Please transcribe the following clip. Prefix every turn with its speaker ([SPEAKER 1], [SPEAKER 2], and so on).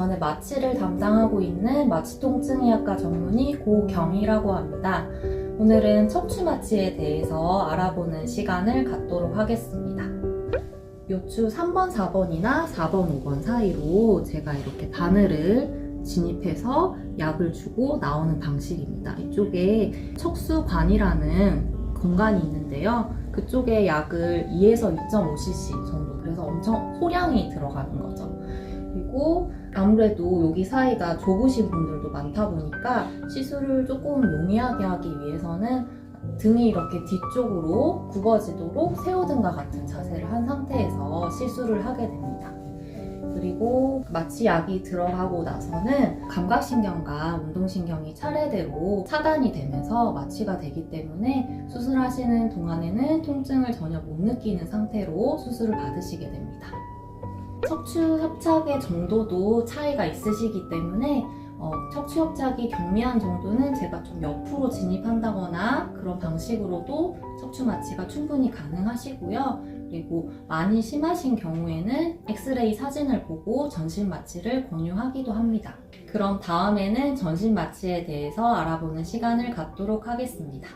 [SPEAKER 1] 저는 마취를 담당하고 있는 마취통증의학과 전문의 고경이라고 합니다. 오늘은 척추 마취에 대해서 알아보는 시간을 갖도록 하겠습니다. 요추 3번, 4번이나 4번, 5번 사이로 제가 이렇게 바늘을 진입해서 약을 주고 나오는 방식입니다. 이쪽에 척수관이라는 공간이 있는데요. 그쪽에 약을 2에서 2.5cc 정도 그래서 엄청 소량이 들어가는 거죠. 그리고 아무래도 여기 사이가 좁으신 분들도 많다 보니까 시술을 조금 용이하게 하기 위해서는 등이 이렇게 뒤쪽으로 굽어지도록 새우등과 같은 자세를 한 상태에서 시술을 하게 됩니다. 그리고 마취 약이 들어가고 나서는 감각신경과 운동신경이 차례대로 차단이 되면서 마취가 되기 때문에 수술하시는 동안에는 통증을 전혀 못 느끼는 상태로 수술을 받으시게 됩니다. 척추 협착의 정도도 차이가 있으시기 때문에 어, 척추 협착이 경미한 정도는 제가 좀 옆으로 진입한다거나 그런 방식으로도 척추 마취가 충분히 가능하시고요. 그리고 많이 심하신 경우에는 엑스레이 사진을 보고 전신 마취를 권유하기도 합니다. 그럼 다음에는 전신 마취에 대해서 알아보는 시간을 갖도록 하겠습니다.